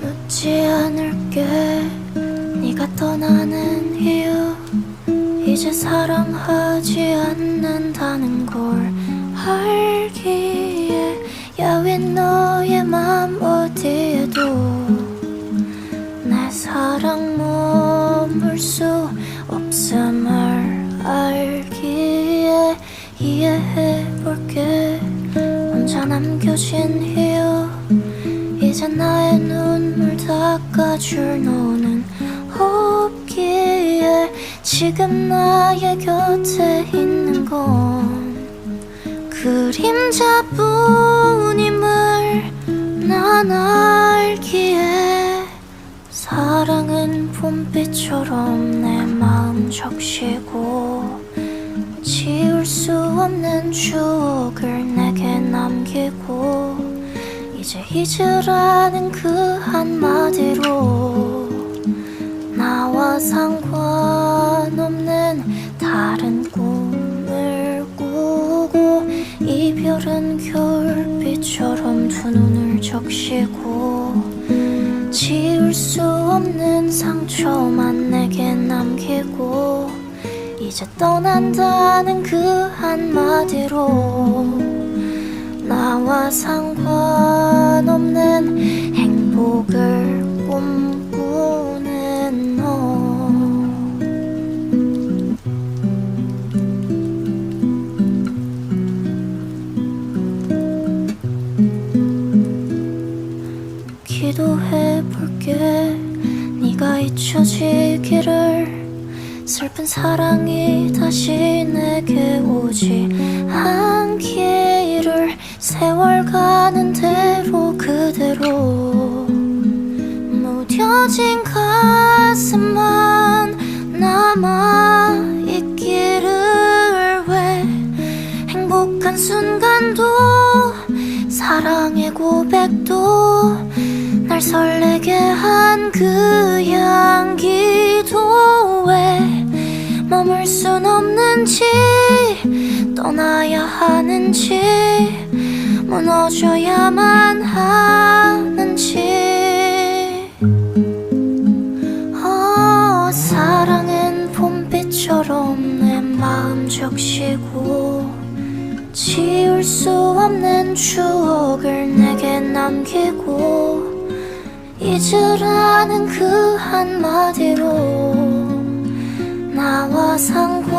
하지 않을게. 네가 떠나는 이유 이제 사랑하지 않는다는 걸 알기에 야윈 너의 맘 어디에도 내 사랑 머물 수 없음을 알기에 이해해볼게. 혼자 남겨진 이유 이제 나의 눈물 닦아줄 너는 없기에 지금 나의 곁에 있는 건 그림자뿐임을 난 알기에 사랑은 봄빛처럼 내 마음 적시고 지울 수 없는 추억을 내게 남기고 이제 잊으라는 그 한 상관없는 다른 꿈을 꾸고 이별은 겨울빛처럼 두 눈을 적시고 지울 수 없는 상처만 내게 남기고 이제 떠난다는 그 한마디로 나와 상관없는 기도해 볼게. 네가 잊혀지기를 슬픈 사랑이 다시 내게 오지 않기를 세월 가는 대로 그대로 무뎌진 가슴만 남아 있기를 왜 행복한 순간도 사랑의 고백도 날 설레게 한 그 향기도 왜 머물 순 없는지 떠나야 하는지 무너져야만 하는지. 어, 사랑은 봄빛처럼 내 마음 적시고 지울 수 없는 추억을 내게 남기고 잊으라는 그 한마디로 나와 상관없는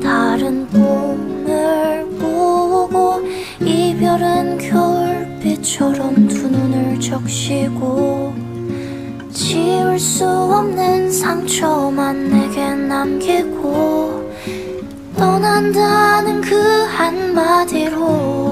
다른 꿈을 꾸고 이별은 겨울빛처럼 두 눈을 적시고 지울 수 없는 상처만 내게 남기고 떠난다는 그 한마디로